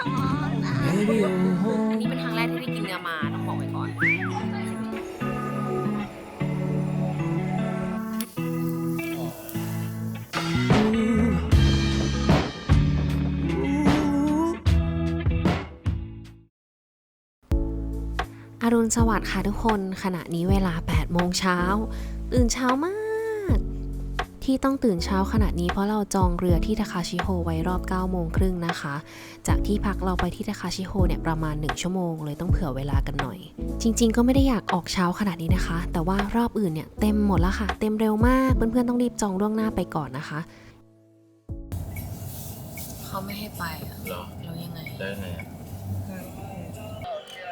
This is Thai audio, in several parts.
ชอบอะอันนี้เป็นครั้งแรกที่ได้กินเนื้อมาต้องบอกไว้ก่อน อรุณสวัสดิ์ค่ะทุกคน ขณะนี้เวลา 8 โมงเช้า ตื่นเช้ามาก ที่ต้องตื่นเช้าขนาดนี้เพราะเราจองเรือที่ทาคาชิโฮไว้รอบ9โมงครึ่งนะคะ จากที่พักเราไปที่ทาคาชิโฮเนี่ยประมาณ 1 ชั่วโมงเลยต้องเผื่อเวลากันหน่อย จริง ๆ ก็ไม่ได้อยากออกเช้าขนาดนี้นะคะ แต่ว่ารอบอื่นเนี่ยเต็มหมดแล้วค่ะ เต็มเร็วมากเพื่อนๆต้องรีบจองล่วงหน้าไปก่อนนะคะเขาไม่ให้ไปอะเหรอเรายังไงได้ไงอะ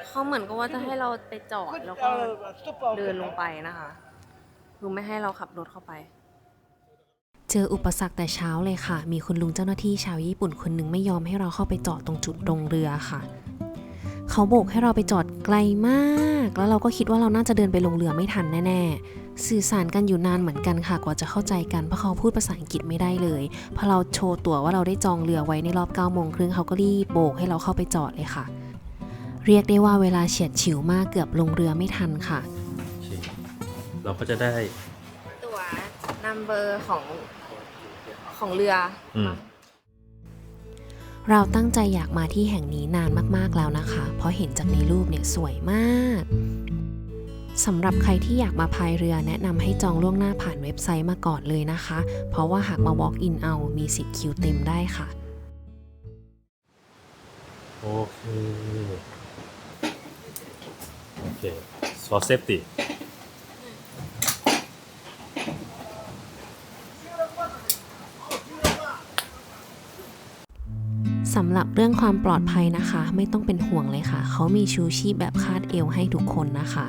เขาเหมือนกับว่าจะให้เราไปจอดแล้วก็เดินลงไปนะคะ คือไม่ให้เราขับรถเข้าไป เจออุปสรรคแต่เช้าเลยค่ะ มีคุณลุงเจ้าหน้าที่ชาวญี่ปุ่นคนหนึ่งไม่ยอมให้เราเข้าไปจอดตรงจุดลงเรือค่ะ เขาโบกให้เราไปจอดไกลมาก แล้วเราก็คิดว่าเราน่าจะเดินไปลงเรือไม่ทันแน่ๆ สื่อสารกันอยู่นานเหมือนกันค่ะ กว่าจะเข้าใจกัน เพราะเขาพูดภาษาอังกฤษไม่ได้เลย พอเราโชว์ตั๋วว่าเราได้จองเรือไว้ในรอบ9โมงครึ่งเขาก็รีบโบกให้เราเข้าไปจอดเลยค่ะ เรียกได้ว่าเวลาเฉียดฉิวมากเกือบลงเรือไม่ทันค่ะโอเคเราก็จะได้ ตั๋วนัมเบอร์ของ ของเรืออืมเราตั้งใจอยากมาที่แห่งนี้นานมากๆแล้วนะคะ เพราะเห็นจากในรูปเนี่ยสวยมากสำหรับใครที่อยากมาพายเรือแนะนำให้จองล่วงหน้าผ่านเว็บไซต์มาก่อนเลยนะคะ เพราะว่าหากมา walk in เอา มีสิทธิ์คิวเต็มได้ค่ะ โอเค โอเค for safety สำหรับเรื่องความปลอดภัยนะคะ ไม่ต้องเป็นห่วงเลยค่ะ เขามีชูชีพแบบคาดเอวให้ทุกคนนะคะ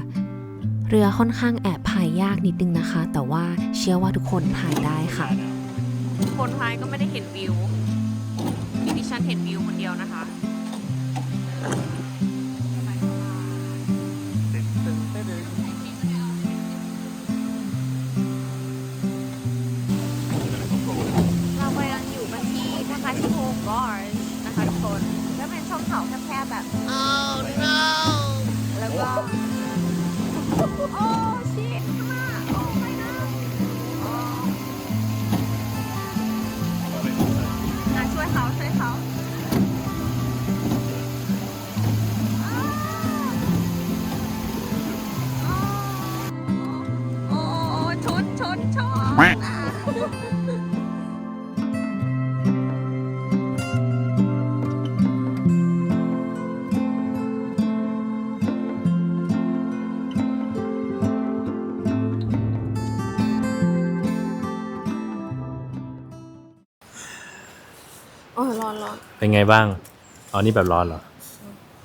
เรือค่อนข้างแอบพายยากนิดนึงนะคะ แต่ว่าเชื่อว่าทุกคนพายได้ค่ะ คนพายก็ไม่ได้เห็นวิวมีดิฉันเห็นวิวคนเดียวนะคะ เป็นช่องเขาแคบๆแบบ oh no แล้วก็ โอ้ เป็นไงบ้างอ๋อนี่แบบร้อนเหรอ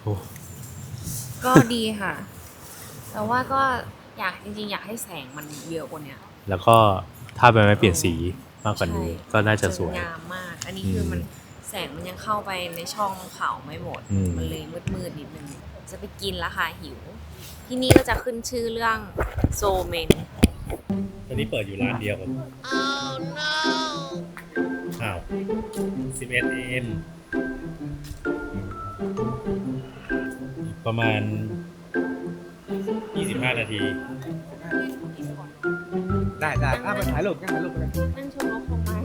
โอ้ก็ดีค่ะ แต่ว่าก็อยากจริงๆ อยากให้แสงมันเยอะกว่าเนี้ยแล้วก็ถ้าเป็นไม้เปลี่ยนสีมากกว่านี้ใช่ก็น่าจะสวย งามมาก อันนี้คือมันแสงมันยังเข้าไปในช่องเขาไม่หมด อืม มันเลยมืดๆนิดนึง จะไปกินละค่ะหิว ที่นี่ก็จะขึ้นชื่อเรื่องโซเมน ตอนนี้เปิดอยู่ร้านเดียวกันอ้าว 11 AM อีก ประมาณ 25 นาที ได้ได้ถ้าไปถ่ายรูปกันถ่ายรูปกัน นั่งชมนกลงมา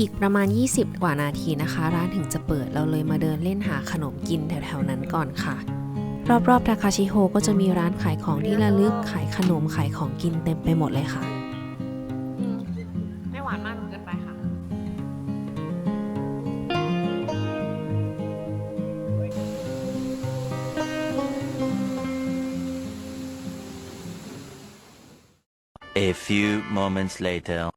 อีกประมาณ 20 กว่านาทีนะคะ ร้านถึงจะเปิดเราเลยมาเดินเล่นหาขนมกินแถวๆนั้นก่อนค่ะ รอบๆทาคาชิโฮก็จะมีร้านขายของที่ระลึกขายขนมขายของกินเต็มไปหมดเลยค่ะ A few moments later.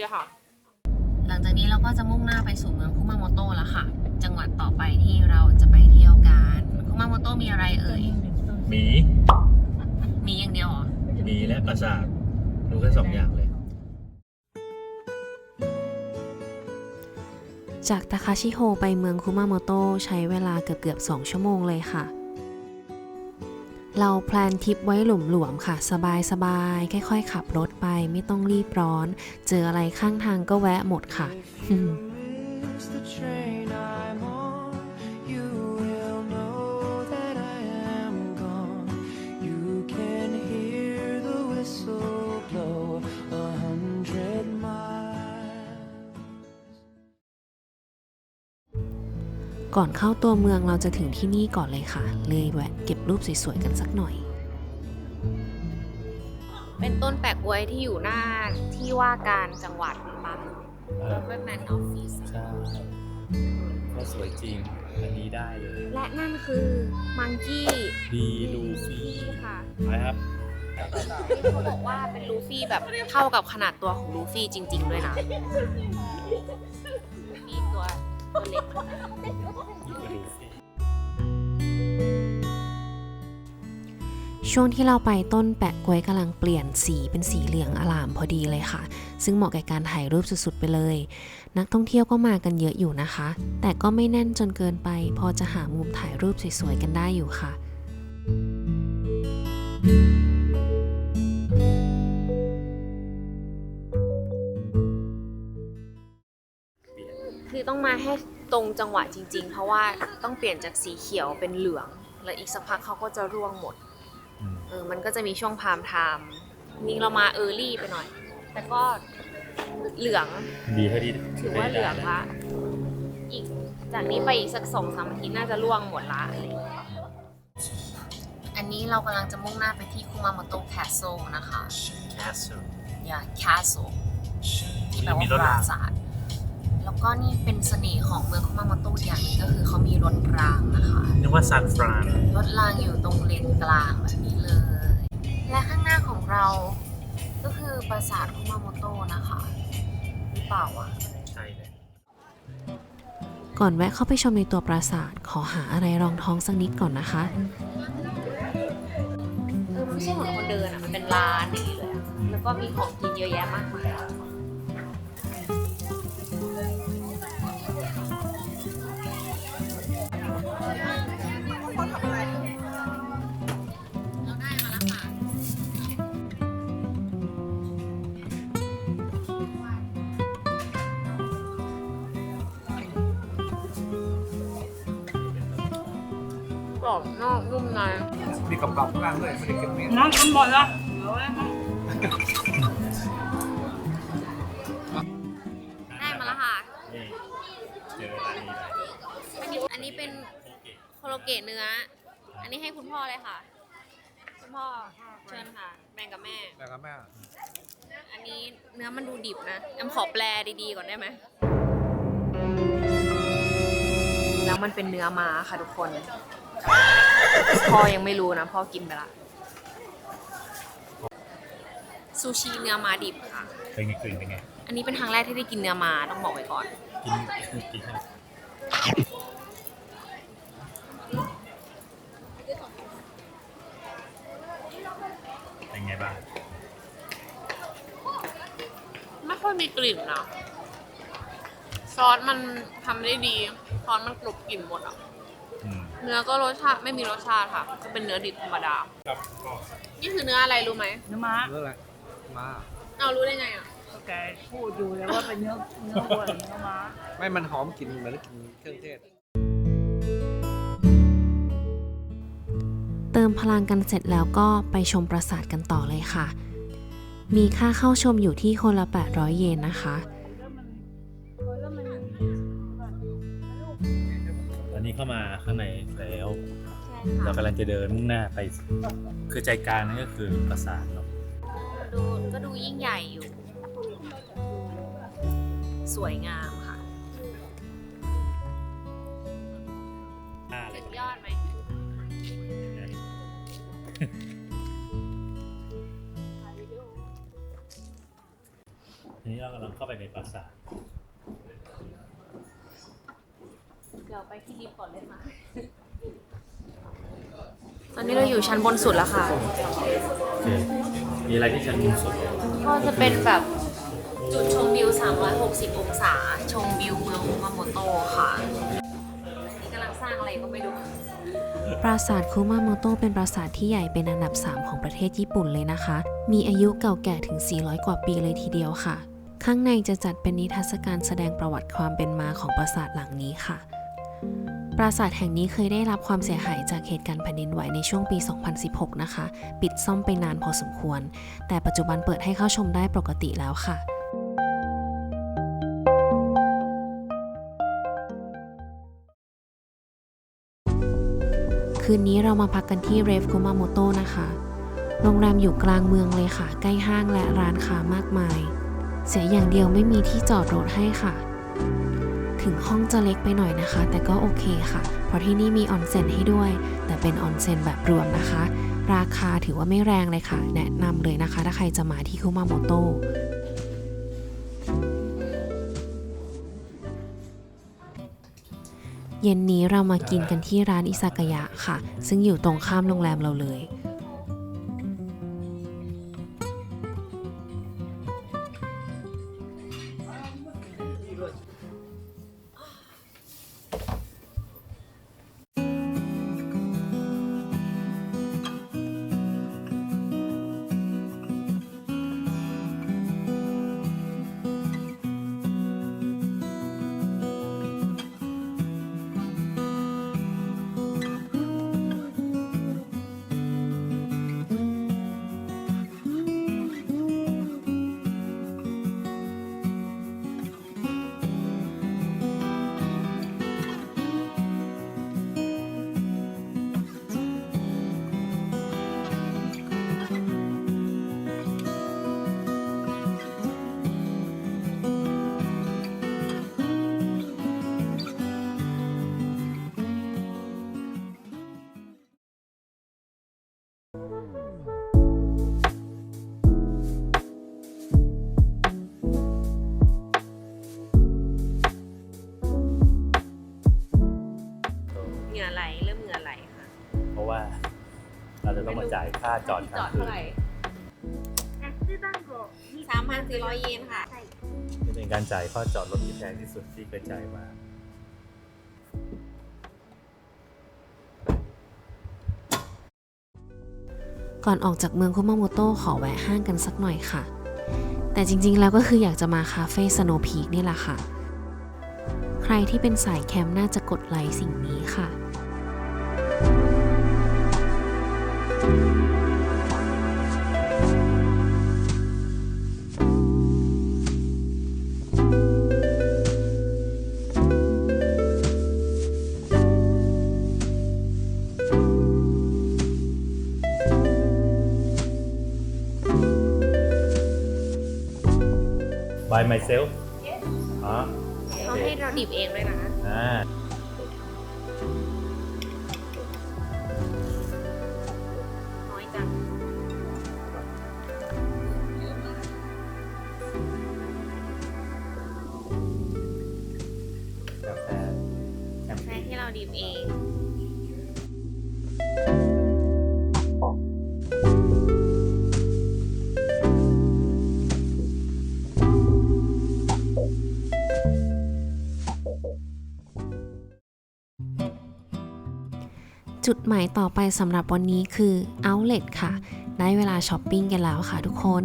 ดีค่ะ หลังจากนี้เราก็จะมุ่งหน้าไปสู่เมืองคุมาโมโตะแล้วค่ะ จังหวัดต่อไปที่เราจะไปเที่ยวกันคุมาโมโตะมีอะไรเอ่ยหมีมีอย่างเดียวเหรอหมีและปราสาทดูแค่สองอย่างเลย จากทาคาชิโฮไปเมืองคุมาโมโตะใช้เวลาเกือบเกือบๆ2ชั่วโมงเลยค่ะ เราแพลนทริปไว้หลุมๆค่ะ สบายๆค่อยๆ ขับรถไปไม่ต้องรีบร้อน เจออะไรข้างทางก็แวะหมดค่ะ ก่อนเข้าตัวเมืองเราจะถึงที่นี่ก่อนเลยค่ะ เลยแวะเก็บรูปสวยๆกันสักหน่อย เป็นต้นแปะกล้วยที่อยู่หน้าที่ว่าการจังหวัดปะเออ เป็นแมนออฟฟิศใช่ก็สวยจริง อันนี้ได้เลย และนั่นคือมังกี้ดีลูฟี่ค่ะไปครับนี่เขาบอกว่าเป็นลูฟี่แบบเท่ากับขนาดตัวของลูฟี่จริง ๆ ด้วยนะลูฟี่ ตัวเล็กช่วงที่เราไปต้นแปะกล้วยกำลังเปลี่ยนสีเป็นสีเหลืองอลามพอดีเลยค่ะ ซึ่งเหมาะกับการถ่ายรูปสุดๆไปเลย นักท่องเที่ยวก็มากันเยอะอยู่นะคะ แต่ก็ไม่แน่นจนเกินไป พอจะหามุมถ่ายรูปสวยๆกันได้อยู่ค่ะ ต้องมาให้ตรงจังหวะจริง ๆ เพราะว่าต้องเปลี่ยนจากสีเขียวเป็นเหลือง แล้วอีกสักพักเขาก็จะร่วงหมดอืมเออมันก็จะมีช่วงพามไทม์นี่เรามาเออร์ลี่ไปหน่อย แต่ก็เหลืองดีเท่าที่ถือว่าเหลืองละอีกจากนี้ไปอีกสักสองสามอาทิตย์น่าจะร่วงหมดละอะไรอย่างเงี้ยอันนี้เรากำลังจะมุ่งหน้าไปที่คุมาโมโตะแคสเซิลนะคะแคสเซิลอย่าแคสเซิลที่แปลมีว่ารถปรางราสาทแล้ว ก็นี่เป็นเสน่ห์ของเมืองคุมาโมโตะอย่างหนึงก็คือเขามีรถรางนะคะ นึกว่าซานฟรานรถรางอยู่ตรงเลนกลางแบบนี้เลย และข้างหน้าของเราก็คือปราสาทคุมาโมโตะนะคะ หรือเปล่าวะใช่เลย ก่อนแวะเข้าไปชมในตัวปราสาท ขอหาอะไรรองท้องสักนิดก่อนนะคะ เออมันไม่ใช่เหมือนคนเดินอะ มันเป็นร้านอย่างนี้เลยอะแล้วก็มีของกินเยอะแยะมากมาย บนอกนุ่มในมีกรอบๆข้างล่างด้วยไม่ได้เก็บเม็ดน้องทำหมดละเหลือไว้ให้ได้มาแล้วค่ะ นี่เจอร้านนี้แล้วอันนี้อันนี้เป็นโคโลเกะเนื้อ อันนี้ให้คุณพ่อเลยค่ะ คุณพ่อเชิญค่ะ แบ่งกับแม่ แล้วครับแม่อันนี้เนื้อมันดูดิบนะแอมขอแปลดีๆก่อนได้ไหม แล้วมันเป็นเนื้อม้าค่ะทุกคน พ่อยังไม่รู้นะ พ่อกินไปละ ซูชิเนื้อม้าดิบค่ะ เป็นไงกลิ่นเป็นไง อันนี้เป็นครั้งแรกที่ได้กินเนื้อม้าต้องบอกไว้ก่อน กินกินให้เป็นไงบ้าง ไม่ค่อยมีกลิ่นนะซอสมันทำได้ดี ซอสมันกลบกลิ่นหมดอะอืมเนื้อก็รสชาติไม่มีรสชาติค่ะจะเป็นเนื้อดิบธรรมดาครับก็นี่คือเนื้ออะไรรู้ไหมเนื้อม้าเรื่องอะไรมาเอารู้ได้ไงอะ แกพูดอยู่เลยว่าเป็นเนื้อเนื้อวัวหรือเนื้อม้าไม่มันหอมกลิ่นเหมือนกินเครื่องเทศ เติมพลังกันเสร็จแล้วก็ไปชมปราสาทกันต่อเลยค่ะ มีค่าเข้าชมอยู่ที่คนละ 800 เยนนะคะ นนี้เข้ามาข้างในแล้วเรากำลังจะเดินมุ่งหน้าไป คือใจกลางนั่นก็คือปราสาทเนาะดูก็ดูยิ่งใหญ่อยู่ สวยงามค่ะหน้าอะไรสุดก็ยอดไหม ทีนี้เรากำลังำลังเข้าไปในปราสาท เดี๋ยวไปที่ลิฟต์ก่อนเลยค่ะ ตอนนี้เราอยู่ชั้นบนสุดแล้วค่ะ โอเคมีอะไรที่ฉันมุมสุดก็จะเป็นแบบจุดชมวิว 360 องศา ชมวิวเมืองคุมาโมโตะค่ะนี่กำลังสร้างอะไรก็ไม่รู้ ปราสาทคุมาโมโตะเป็นปราสาทที่ใหญ่เป็นอันดับ 3 ของประเทศญี่ปุ่นเลยนะคะ มีอายุเก่าแก่ถึง 400 กว่าปีเลยทีเดียวค่ะ ข้างในจะจัดเป็นนิทรรศการแสดงประวัติความเป็นมาของปราสาทหลังนี้ค่ะ ปราสาทแห่งนี้เคยได้รับความเสียหายจากเหตุการณ์แผ่นดินไหวในช่วงปี 2016 นะคะ ปิดซ่อมไปนานพอสมควร แต่ปัจจุบันเปิดให้เข้าชมได้ปกติแล้วค่ะคืนนี้เรามาพักกันที่เรฟคุมาโมโตะนะคะ โรงแรมอยู่กลางเมืองเลยค่ะ ใกล้ห้างและร้านค้ามากมาย เสียอย่างเดียวไม่มีที่จอดรถให้ค่ะ ถึงห้องจะเล็กไปหน่อยนะคะ แต่ก็โอเคค่ะ เพราะที่นี่มีออนเซ็นให้ด้วย แต่เป็นออนเซ็นแบบรวมนะคะ ราคาถือว่าไม่แรงเลยค่ะ แนะนำเลยนะคะ ถ้าใครจะมาที่คุมาโมโตะเย็นนี้เรามากินกันที่ร้านอิซากายะค่ะ ซึ่งอยู่ตรงข้ามโรงแรมเราเลย จะต้องมาจ่ายค่าจอดจค้าองดคืเท่านไหร่สามพันสี่ร้อยเยนค่ะจะเป็นการจ่ายค่าจอดรถที่แพงที่สุดที่เคยจ่ายมาก่อนออกจากเมืองคุมาโมโตะขอแวะห้างกันสักหน่อยค่ะ แต่จริงๆ แล้วก็คืออยากจะมาคาเฟ่สโนพีกนี่แหละค่ะ ใครที่เป็นสายแคมป์น่าจะกดไลค์สิ่งนี้ค่ะ by myself อ๋อเขาให้เราดิบเองเลยนะอ่า จุดหมายต่อไปสำหรับวันนี้คือ Outlet ค่ะ ได้เวลาช้อปปิ้งกันแล้วค่ะทุกคน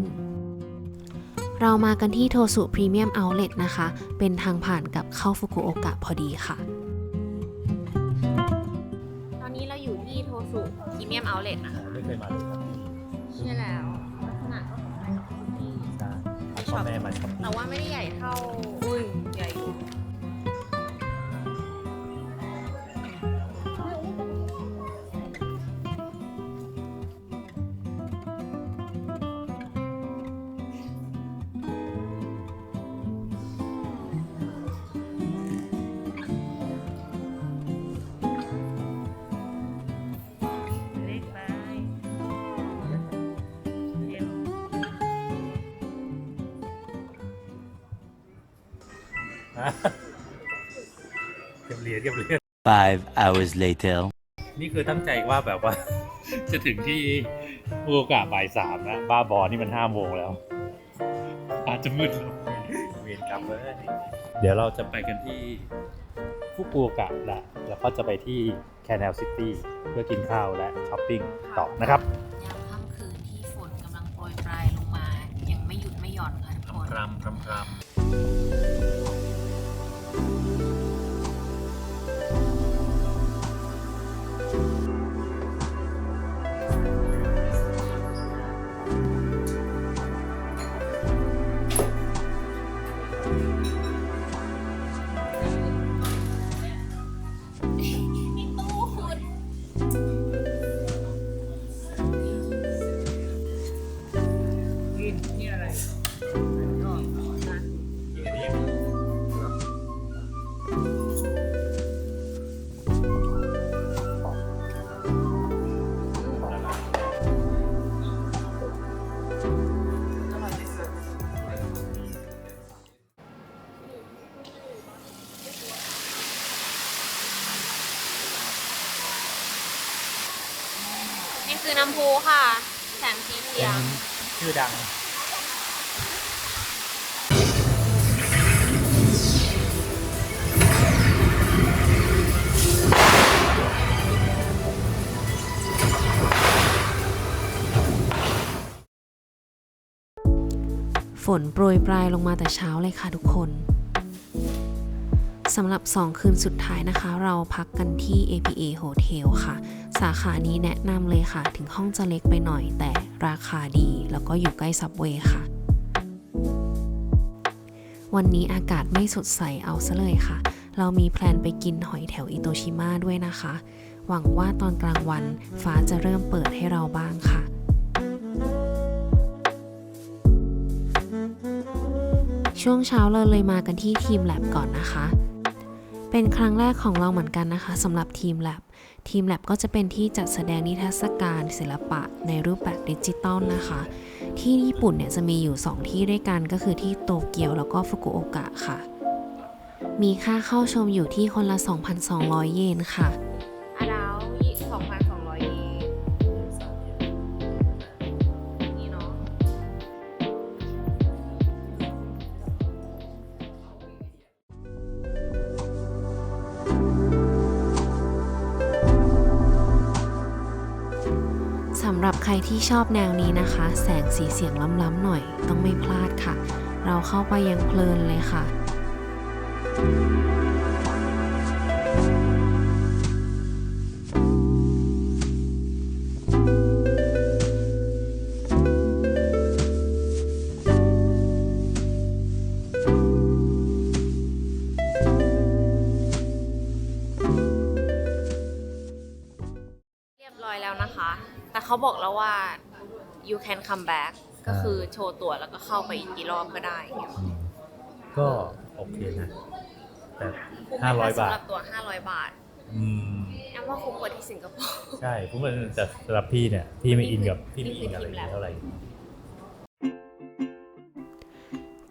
เรามากันที่โทสุพรีเมียมเอาท์เลนะคะ เป็นทางผ่านกับเข้าฟุกุโอกะพอดีค่ะ ตอนนี้เราอยู่ที่โทสุพรีเมียมเอาท์เลนะคะไม่เคยมาเลยครับใช่แล้วลักษณะก็คล้ายกับทุกที่ใช่พาพ่อแม่มาช้อปปิ้งแต่ว่าไม่ได้ใหญ่เท่า เก็บเหรียญเก็บเหรียญ Five hours later. นี่คือตั้งใจว่าแบบว่า จะถึงที่ฟูกุโอกะบ่ายสามนะบ้าบอนี่มันห้าโมงแล้ว อาจจะมืดแล้วเวียนกรรมเลยเดี๋ยวเราจะไปกันที่ฟุกุโอกะแหละแล้วก็จะไปที่แคนเนลซิตี้เพื่อกินข้าวและช้อปปิ้งต่อนะครับยามค่ำคืนที่ฝนกำลังโปรยปลายลงมาอย่างไม่หยุดไม่หย่อนค่ะทุกคนครำครำครำ นี่ คือน้ำพุค่ะ แสงสีเขียว ชื่อดัง ฝนโปรยปลายลงมาแต่เช้าเลยค่ะทุกคน สำหรับ 2 คืนสุดท้ายนะคะ เราพักกันที่ APA Hotel ค่ะ สาขานี้แนะนำเลยค่ะ ถึงห้องจะเล็กไปหน่อย แต่ราคาดีแล้วก็อยู่ใกล้ซับเวย์ค่ะ วันนี้อากาศไม่สดใสเอาซะเลยค่ะ เรามีแพลนไปกินหอยแถวอิโตชิมะด้วยนะคะ หวังว่าตอนกลางวันฟ้าจะเริ่มเปิดให้เราบ้างค่ะช่วงเช้าเราเลยมากันที่ทีมแ a บก่อนนะคะ เป็นครั้งแรกของเราเหมือนกันนะคะสำหรับทีมแ a บทีมแ a บก็จะเป็นที่จัดแสดงนิทรรศการศิลปะในรูปแบบดิจิตอลนะคะ ที่ญี่ปุ่นเนี่ยจะมีอยู่ 2 ที่ด้วยกันก็คือที่โตเกียวแล้วก็ฟุกุโอกะค่ะ มีค่าเข้าชมอยู่ที่คนละ 2,200 เยนค่ะ ที่ชอบแนวนี้นะคะ แสงสีเสียงล้ำๆหน่อย ต้องไม่พลาดค่ะ เราเข้าไปยังเพลินเลยค่ะเ you can come back ก็คือโชว์ตั๋วแล้วก็เข้าไปอีกกี่รอบก็ได้ก็โอเคนะแต่คุ้มห้าร้อยไหมคะบาสำหทรับตั๋ว500บาทอืมแอมว่าคุ้มกว่าที่สิงคโปร์ใช่ผมว่าแต่สำหรับพี่เนี่ยพี่ไม่อินกับพี่ไม่อินกับอะไรอย่างนี้เท่าไหร่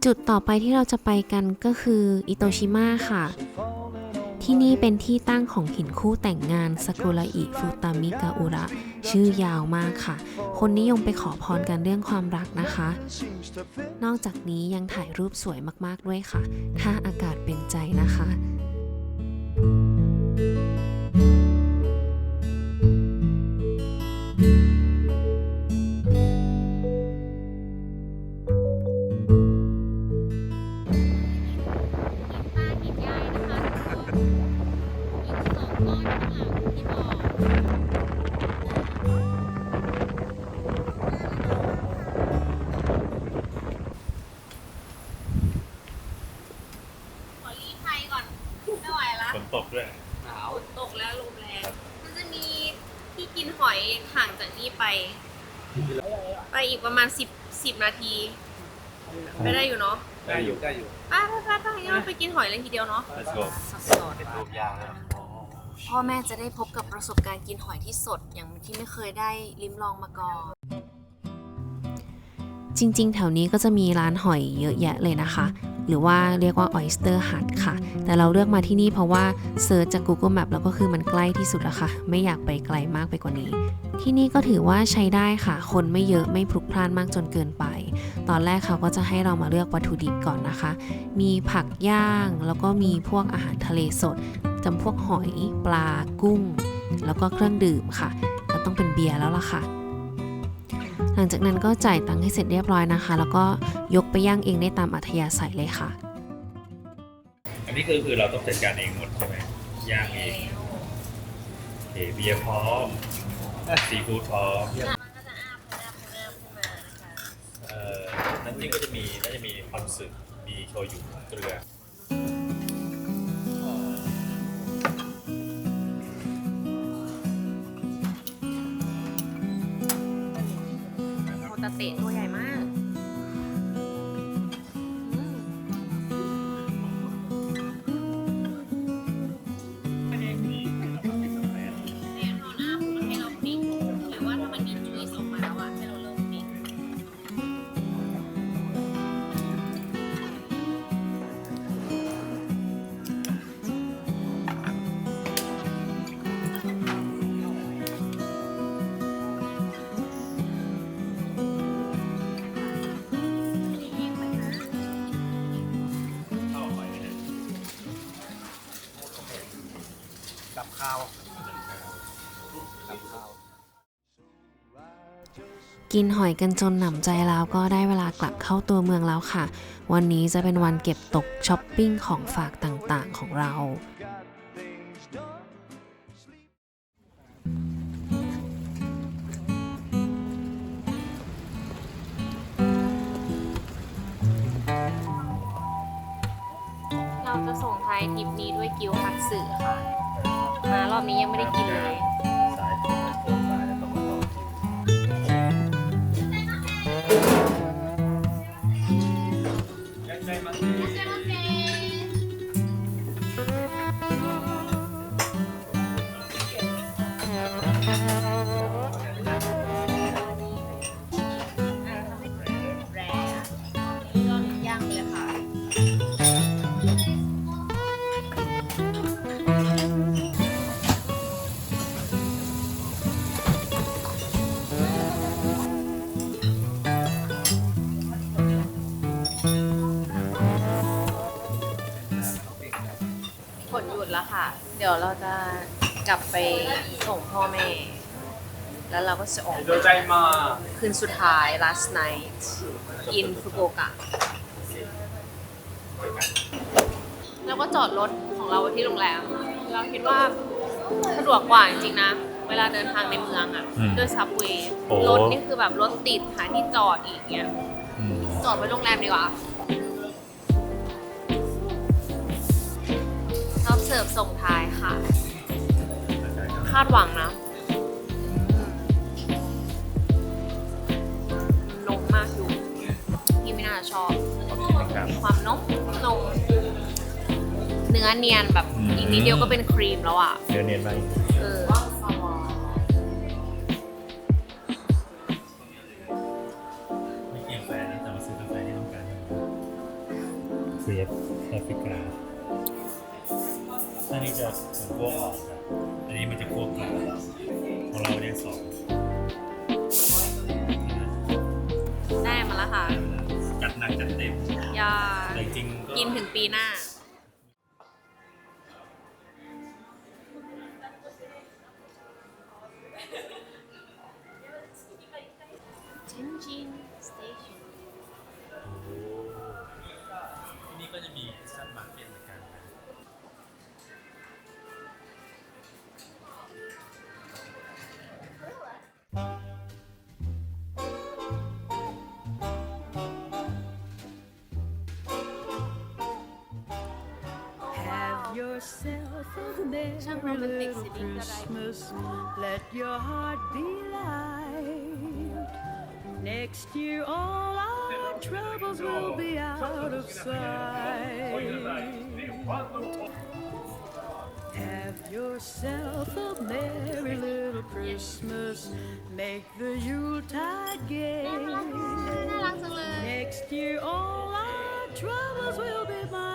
จุดต่อไปที่เราจะไปกันก็คืออิโตชิมะค่ะ ที่นี่เป็นที่ตั้งของหินคู่แต่งงานสกุลอิฟุตามิกาอุระ ชื่อยาวมากค่ะ คนนิยมไปขอพรกันเรื่องความรักนะคะ นอกจากนี้ยังถ่ายรูปสวยมากๆด้วยค่ะ ถ้าอากาศเป็นใจนะคะ พ่อแม่จะได้พบกับประสบการณ์กินหอยที่สดอย่างที่ไม่เคยได้ลิ้มลองมาก่อนจริง ๆ แถวนี้ก็จะมีร้านหอยเยอะแยะเลยนะคะ หรือว่าเรียกว่า oyster hut ค่ะ แต่เราเลือกมาที่นี่เพราะว่าเซิร์ชจาก Google Map แล้วก็คือมันใกล้ที่สุดแล้วค่ะ ไม่อยากไปไกลมากไปกว่านี้ ที่นี่ก็ถือว่าใช้ได้ค่ะ คนไม่เยอะไม่พลุกพล่านมากจนเกินไป ตอนแรกเขาก็จะให้เรามาเลือกวัตถุดิบก่อนนะคะ มีผักย่างแล้วก็มีพวกอาหารทะเลสด จำพวกหอยปลากุ้ง แล้วก็เครื่องดื่มค่ะ ก็ต้องเป็นเบียร์แล้วล่ะค่ะ หลังจากนั้นก็จ่ายตังค์ให้เสร็จเรียบร้อยนะคะ แล้วก็ยกไปย่างเองได้ตามอัธยาศัยเลยค่ะ อันนี้คือคือเราต้องจัดการเองหมดใช่ไหมย่างเองโอเคเบียร์พร้อมซีฟู้ดพร้อมเอ่อน้ำจิ้มก็จะมีน่าจะมีคอนสึมีโชยุเกลือ โกับข้าวกับข้าวกินหอยกันจนหนำใจแล้วก็ได้เวลากลับเข้าตัวเมืองแล้วค่ะ วันนี้จะเป็นวันเก็บตกช้อปปิ้งของฝากต่างๆของเรา กลับไปส่งพ่อแม่ แล้วเราก็จะออกคืนสุดท้าย last night in Fukuoka แล้วก็จอดรถของเราไว้ที่โรงแรม เราคิดว่าสะดวกกว่าจริงๆนะ เวลาเดินทางในเมืองอะ่ะด้วยซับเวย์รถนี่คือแบบรถติดหาที่จอดอีกเงี้ย อืมจอดไว้โรงแรมดีกว่าชอบเสิร์ฟส่งท้ายค่ะคาดหวังนะนมมากอยู่พี่ไม่น่าจะชอบ ขอบคุณนะครับ ความนมนมเนื้อเนียนแบบอืมอีกนิดเดียวก็เป็นครีมแล้วอะ เนื้อเนียนไหมเออไม่กินกาแฟนะแต่มาซื้อกาแฟที่ต้องการเฟสแอฟริกา อันนี้จะเหมือนพวกอ่อนครับอันนี้มันจะพวกกลางของเราเนี่ยสองได้มาแล้วค่ะ จัดหนักจัดเต็มยาแต่จริงๆก็ กินถึงปีหน้า Little Christmas, let your heart be light. Next year, all our troubles will be out of sight. Have yourself a merry little Christmas. Make the Yuletide gay. Next year, all our troubles will be mine.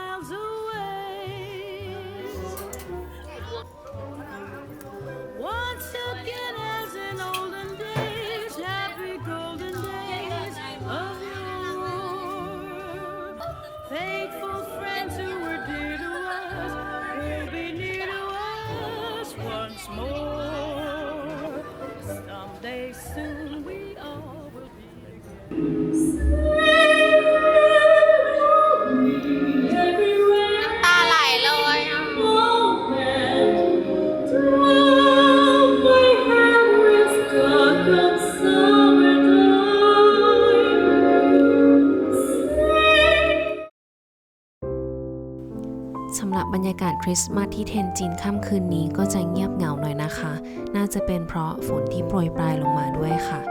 บรรยากาศคริสต์มาสที่เทนจินค่ำคืนนี้ก็จะเงียบเหงาหน่อยนะคะ น่าจะเป็นเพราะฝนที่โปรยปลายลงมาด้วยค่ะ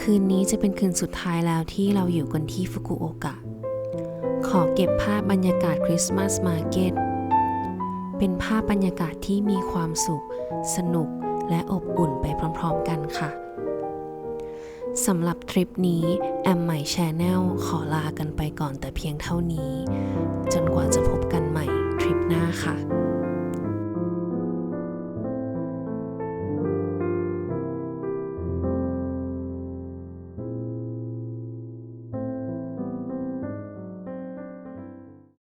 คืนนี้จะเป็นคืนสุดท้ายแล้วที่เราอยู่กันที่ฟุกุโอกะ ขอเก็บภาพบรรยากาศคริสต์มาสมาร์เก็ต เป็นภาพบรรยากาศที่มีความสุข สนุกและอบอุ่นไปพร้อมๆกันค่ะสำหรับทริปนี้แอมใหม่แชนแนลขอลากันไปก่อนแต่เพียงเท่านี้ จนกว่าจะพบกันใหม่ หน้าค่ะ